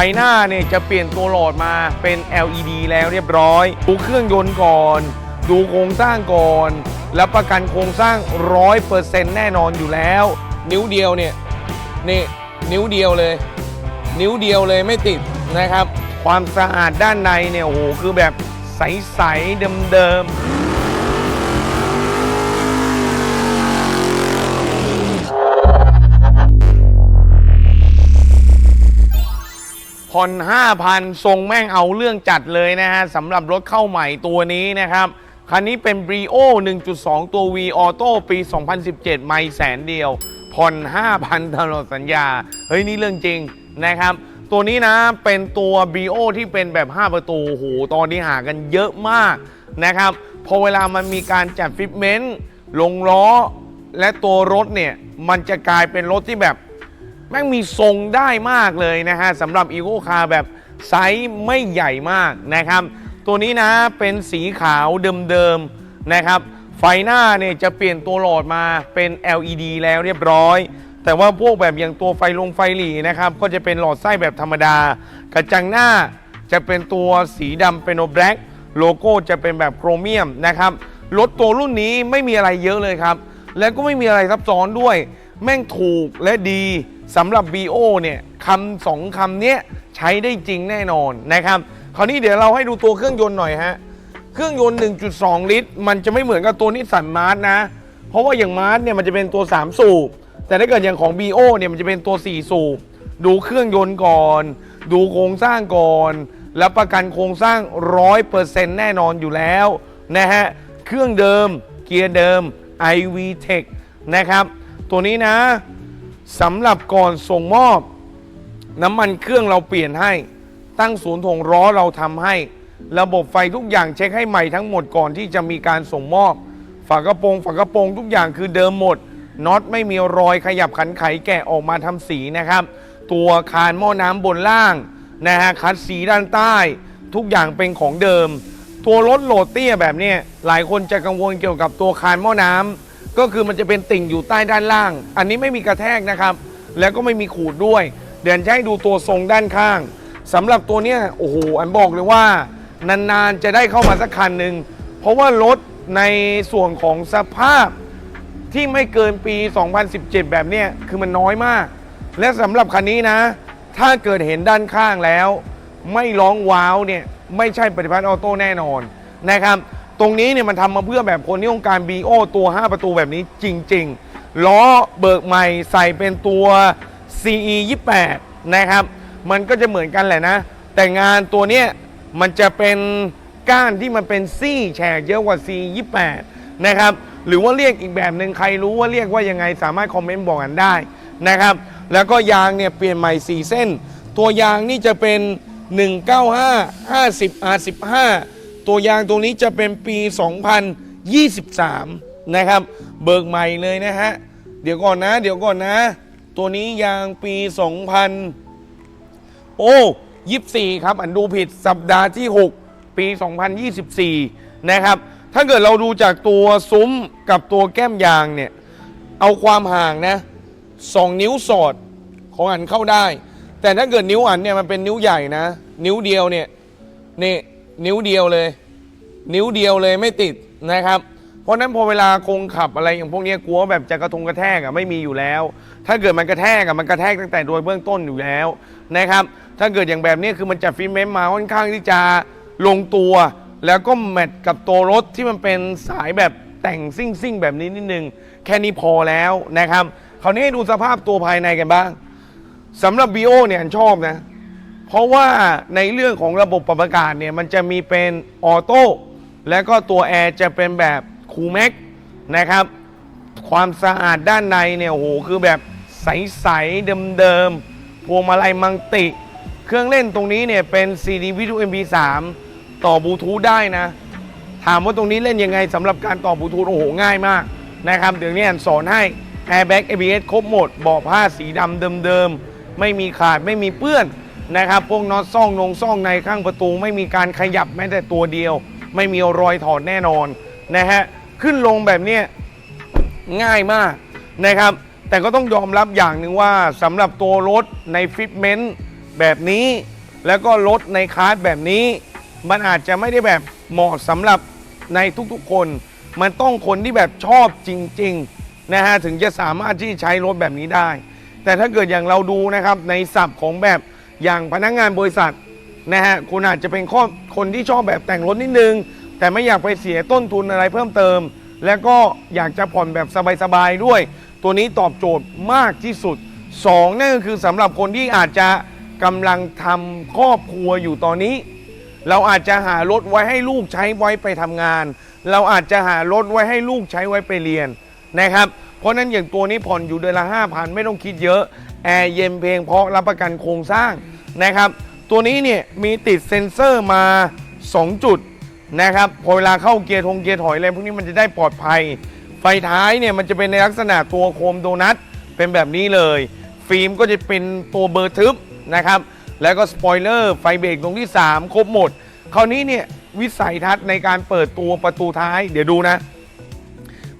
ไฟหน้าเนี่ยจะเปลี่ยนตัวโหลดมาเป็น LED แล้วเรียบร้อย ดูเครื่องยนต์ก่อน ดูโครงสร้างก่อน แล้วประกันโครงสร้าง 100%แน่นอนอยู่แล้ว นิ้วเดียวเนี่ยนี่นิ้วเดียวเลย นิ้วเดียวเลยไม่ติดนะครับ ความสะอาดด้านในเนี่ยโอ้โหคือแบบใสๆเดิมๆ ผ่อน5,000 ทรงแม่งเอาเรื่องจัดเลยนะฮะสำหรับรถเข้าใหม่ตัวนี้นะครับ คันนี้เป็น Brio 1.2 ตัว V Auto ปี 2017 ไม่แสนเดียว ผ่อน 5,000 ตลอดสัญญา เฮ้ย นี่เรื่องจริงนะครับ ตัวนี้นะเป็นตัว Brio ที่เป็นแบบ 5 ประตูโหตอนนี้หากันเยอะมากนะครับ พอเวลามันมีการจัดฟิตเมนต์ลงล้อ และตัวรถเนี่ย มันจะกลายเป็นรถที่แบบ แม่งมีทรงได้มากเลยนะฮะสำหรับ e ีโ c คาร์แบบไซส์ไม่ใหญ่มากนะครับ ตัวนี้นะเป็นสีขาวเดิมๆนะครับ ไฟหน้าเนี่ยจะเปลี่ยนตัวหลอดมาเป็น LED แล้วเรียบร้อย แต่ว่าพวกแบบอย่างตัวไฟลงไฟหลีนะครับ ก็จะเป็นหลอดไส้แบบธรรมดา กระจังหน้าจะเป็นตัวสีดำเป็นโอแบล็กโลโก้จะเป็นแบบโครเมียมนะครับรถตัวรุ่นนี้ไม่มีอะไรเยอะเลยครับ และก็ไม่มีอะไรซับซ้อนด้วย แม่งถูกและดีสำหรับ BO เนี่ยคำสองคำเนี้ยใช้ได้จริงแน่นอนนะครับคราวนี้เดี๋ยวเราให้ดูตัวเครื่องยนต์หน่อยฮะเครื่องยนต์ 1.2 ลิตร มันจะไม่เหมือนกับตัวนิสสันมาร์ทนะ เพราะว่าอย่างมาร์ทเนี่ยมันจะเป็นตัว 3 สูบ แต่ถ้าเกิดอย่างของ BO เนี่ยมันจะเป็นตัว 4 สูบ ดูเครื่องยนต์ก่อน ดูโครงสร้างก่อน แล้วประกันโครงสร้าง 100%แน่นอนอยู่แล้วนะฮะ เครื่องเดิม เกียร์เดิม iVTEC นะครับ ตัวนี้นะสำหรับก่อนส่งมอบ น้ำมันเครื่องเราเปลี่ยนให้ ตั้งศูนย์ถงล้อเราทำให้ ระบบไฟทุกอย่างเช็คให้ใหม่ทั้งหมดก่อนที่จะมีการส่งมอบ ฝากระโปรงฝากระโปรงทุกอย่างคือเดิมหมดน็อตไม่มีรอยขยับขันไขแกะออกมาทำสีนะครับ ตัวคานหม้อน้ำบนล่างนะฮะคัดสีด้านใต้ ทุกอย่างเป็นของเดิม ตัวรถโหลดเตี้ยแบบนี้หลายคนจะกังวลเกี่ยวกับตัวคานหม้อน้ำ ก็คือมันจะเป็นติ่งอยู่ใต้ด้านล่าง อันนี้ไม่มีกระแทกนะครับ แล้วก็ไม่มีขูดด้วย เดี๋ยวจะให้ดูตัวทรงด้านข้างสำหรับตัวเนี้ยโอ้โหอันบอกเลยว่านานๆจะได้เข้ามาสักคันหนึ่งเพราะว่ารถในส่วนของสภาพที่ไม่เกินปี 2017 แบบเนี้ยคือมันน้อยมาก และสำหรับคันนี้นะ ถ้าเกิดเห็นด้านข้างแล้ว ไม่ร้องว้าวเนี่ยไม่ใช่ปฏิพัฒน์ออโต้แน่นอนนะครับ ตรงนี้เนี่ยมันทำมาเพื่อแบบคนที่ต้องการ BO ตัว 5 ประตูแบบนี้จริง ๆ ล้อเบิกใหม่ใส่เป็นตัว CE 28นะครับ มันก็จะเหมือนกันแหละนะ แต่งานตัวเนี้ยมันจะเป็นก้านที่มันเป็นซี่แฉกเยอะกว่า CE 28นะครับ หรือว่าเรียกอีกแบบหนึ่งใครรู้ว่าเรียกว่ายังไงสามารถคอมเมนต์บอกกันได้นะครับ แล้วก็ยางเนี่ยเปลี่ยนใหม่ 4 เส้น ตัวยางนี่จะเป็น 195 50 R15 ตัวยางตรงนี้จะเป็นปี 2023 นะครับ เบิกใหม่เลยนะฮะ เดี๋ยวก่อนนะ เดี๋ยวก่อนนะ ตัวนี้ยางปี 2000 โอ้24 ครับ อันดูผิดสัปดาห์ที่ 6 ปี 2024 นะครับ ถ้าเกิดเราดูจากตัวซุ้มกับตัวแก้มยางเนี่ย เอาความห่างนะ 2 นิ้วสอดของอันเข้าได้ แต่ถ้าเกิดนิ้วอันเนี่ยมันเป็นนิ้วใหญ่นะ นิ้วเดียวเนี่ยนี่ นิ้วเดียวเลย นิ้วเดียวเลยไม่ติดนะครับ เพราะนั้นพอเวลาคงขับอะไรอย่างพวกนี้กลัวแบบจะกระทงกระแทกอะไม่มีอยู่แล้ว ถ้าเกิดมันกระแทกอะมันกระแทกตั้งแต่โดยเบื้องต้นอยู่แล้วนะครับ ถ้าเกิดอย่างแบบนี้คือมันจัดฟิล์มเมนต์มาค่อนข้างที่จะลงตัว แล้วก็แมทกับตัวรถที่มันเป็นสายแบบแต่งซิ่งซิ่งๆแบบนี้นิดนึงแค่นี้พอแล้วนะครับคราวนี้ให้ดูสภาพตัวภายในกันบ้างสำหรับ BO เนี่ยชอบนะ เพราะว่าในเรื่องของระบบปรับอากาศเนี่ยมันจะมีเป็นออโต้และก็ตัวแอร์จะเป็นแบบคูแม็กนะครับ ความสะอาดด้านในเนี่ยโอ้โหคือแบบใสๆเดิมๆพวงมาลัยมังติ เครื่องเล่นตรงนี้เนี่ยเป็น CD v 2 MP3 ต่อบลูทูธได้นะ ถามว่าตรงนี้เล่นยังไงสำหรับการต่อบลูทูธโอ้โหง่ายมากนะครับ เดี๋ยวนี้สอนให้ Airbag ABS ครบหมดเบาะผ้าสีดำเดิมๆ ไม่มีขาดไม่มีเปื้อน นะครับ พวกน็อตซ่องนงซ่องในข้างประตูไม่มีการขยับแม้แต่ตัวเดียว ไม่มีรอยถอดแน่นอนนะฮะขึ้นลงแบบนี้ง่ายมากนะครับ แต่ก็ต้องยอมรับอย่างหนึ่งว่าสำหรับตัวรถในฟิตเมนต์แบบนี้ แล้วก็รถในคลาสแบบนี้ มันอาจจะไม่ได้แบบเหมาะสำหรับในทุกๆคน มันต้องคนที่แบบชอบจริงๆนะฮะถึงจะสามารถที่ใช้รถแบบนี้ได้ แต่ถ้าเกิดอย่างเราดูนะครับในศัพท์ของแบบ อย่างพนักงานบริษัทนะฮะคุณอาจจะเป็นข้อคนที่ชอบแบบแต่งรถนิดนึง แต่ไม่อยากไปเสียต้นทุนอะไรเพิ่มเติม แล้วก็อยากจะผ่อนแบบสบายๆด้วย ตัวนี้ตอบโจทย์มากที่สุดสองนั่นก็คือสำหรับคนที่อาจจะกำลังทำครอบครัวอยู่ตอนนี้ เราอาจจะหารถไว้ให้ลูกใช้ไว้ไปทำงาน เราอาจจะหารถไว้ให้ลูกใช้ไว้ไปเรียนนะครับ เพราะนั้นอย่างตัวนี้ผ่อนอยู่เดือนละ 5,000 ไม่ต้องคิดเยอะแอร์เย็นเพลงเพราะรับประกันโครงสร้างนะครับ ตัวนี้เนี่ยมีติดเซ็นเซอร์มา 2 จุดนะครับพอเวลาเข้าเกียร์ทงเกียร์ถอยอะไรพวกนี้มันจะได้ปลอดภัย ไฟท้ายเนี่ยมันจะเป็นในลักษณะตัวโคมโดนัทเป็นแบบนี้เลย ฟิล์มก็จะเป็นตัวเบอร์ทึบนะครับแล้วก็สปอยเลอร์ไฟเบรกตรงที่ 3 ครบหมด คราวนี้เนี่ยวิสัยทัศน์ในการเปิดตัวประตูท้าย เดี๋ยวดูนะ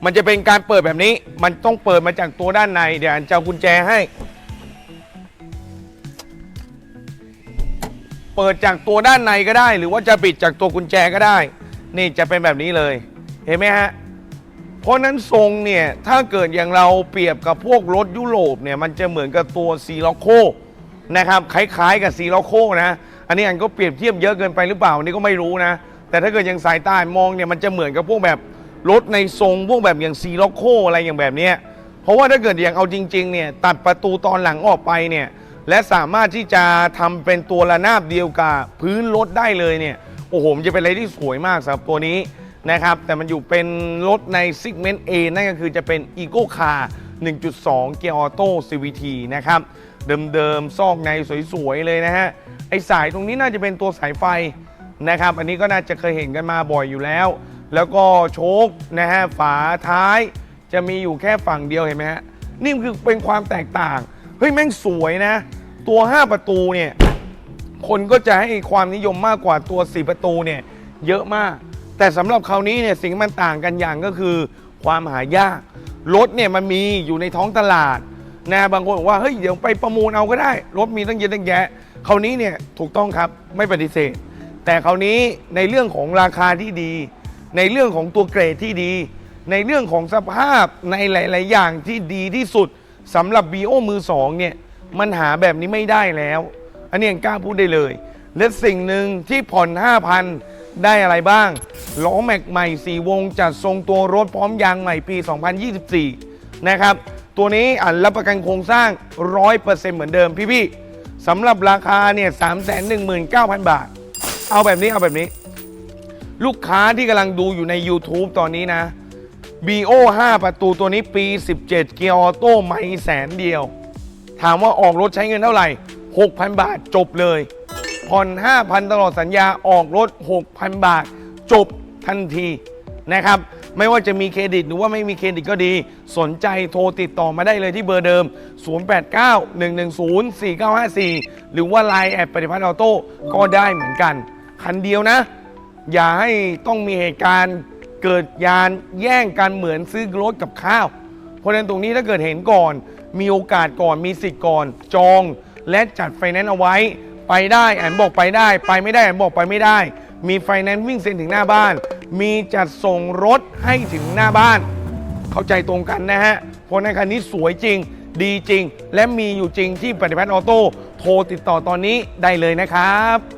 มันจะเป็นการเปิดแบบนี้ มันต้องเปิดมาจากตัวด้านใน เดี๋ยวอันจะเอากุญแจให้ เปิดจากตัวด้านในก็ได้ หรือว่าจะปิดจากตัวกุญแจก็ได้ นี่จะเป็นแบบนี้เลย เห็นไหมฮะ เพราะนั้นทรงเนี่ย ถ้าเกิดอย่างเราเปรียบกับพวกรถยุโรปเนี่ย มันจะเหมือนกับตัวซีล็อกโคนะครับ คล้ายๆกับซีล็อกโคนะ อันนี้อันก็เปรียบเทียบเยอะเกินไปหรือเปล่า อันนี่ก็ไม่รู้นะ แต่ถ้าเกิดยังสายตามองเนี่ย มันจะเหมือนกับพวกแบบ รถในทรงพวกแบบอย่างซีล็อกโคอะไรอย่างแบบเนี้ยเพราะว่าถ้าเกิดอย่างเอาจริงๆเนี่ยตัดประตูตอนหลังออกไปเนี่ยและสามารถที่จะทำเป็นตัวระนาบเดียวกับพื้นรถได้เลยเนี่ยโอ้โหมันจะเป็นอะไรที่สวยมากสำหรับตัวนี้นะครับแต่มันอยู่เป็นรถในซิกเมนต์ A นั่นก็คือจะเป็น e c o Car 1.2 เกียร์ออโต้ CVT นะครับเดิมๆซอกในสวยๆเลยนะฮะไอสายตรงนี้น่าจะเป็นตัวสายไฟนะครับอันนี้ก็น่าจะเคยเห็นกันมาบ่อยอยู่แล้ว แล้วก็โชคนะฮะฝาท้ายจะมีอยู่แค่ฝั่งเดียวเห็นไหมฮะนี่คือเป็นความแตกต่าง เฮ้ย แม่งสวยนะ ตัว 5 ประตูเนี่ย คนก็จะให้ความนิยมมากกว่าตัว 4 ประตูเนี่ยเยอะมาก แต่สำหรับคราวนี้เนี่ยสิ่งที่มันต่างกันอย่างก็คือ ความหายากรถเนี่ยมันมีอยู่ในท้องตลาดนะบางคนบอกว่าเฮ้ยเดี๋ยวไปประมูลเอาก็ได้รถมีตั้งเยอะตั้งแยะคราวนี้เนี่ยถูกต้องครับไม่ปฏิเสธ แต่คราวนี้ในเรื่องของราคาที่ดี ในเรื่องของตัวเกรดที่ดี ในเรื่องของสภาพในหลาย ๆ อย่างที่ดีที่สุดสำหรับ BO มือสองเนี่ยมันหาแบบนี้ไม่ได้แล้ว อันนี้ยังกล้าพูดได้เลย และสิ่งหนึ่งที่ผ่อน 5,000 ได้อะไรบ้างล้อแม็กใหม่ 4 วงจัดทรงตัวรถพร้อมยางใหม่ปี 2024 นะครับ ตัวนี้อ่านรับประกันโครงสร้าง 100%เหมือนเดิมพี่ ๆสำหรับราคาเนี่ย319,000 บาท เอาแบบนี้เอาแบบนี้ ลูกค้าที่กำลังดูอยู่ใน YouTube ตอนนี้นะ BO 5 ประตูตัวนี้ปี 17 เกียร์ออโต้ไม่แสนเดียว ถามว่าออกรถใช้เงินเท่าไหร่ 6,000 บาทจบเลยผ่อน 5,000 ตลอดสัญญาออกรถ 6,000 บาท จบทันทีนะครับ ไม่ว่าจะมีเครดิตหรือว่าไม่มีเครดิตก็ดี สนใจโทรติดต่อมาได้เลยที่เบอร์เดิม 089-110-4954 หรือว่า Line แอดปฏิพัฒน์ออโต้ก็ได้เหมือนกัน คันเดียวนะ อย่าให้ต้องมีเหตุการณ์เกิดยานแย่งกันเหมือนซื้อรถกับข้าว เพราะฉะนั้นตรงนี้ถ้าเกิดเห็นก่อน มีโอกาสก่อนมีสิทธิ์ก่อน จองและจัดไฟแนนซ์เอาไว้ ไปได้แอนบอกไปได้ ไปไม่ได้แอนบอกไปไม่ได้ มีไฟแนนซ์วิ่งเซ็นถึงหน้าบ้าน มีจัดส่งรถให้ถึงหน้าบ้าน เข้าใจตรงกันนะฮะเพราะในคันนี้สวยจริง ดีจริง และมีอยู่จริงที่ปฏิพัฒน์ออโต้โทรติดต่อตอนนี้ได้เลยนะครับ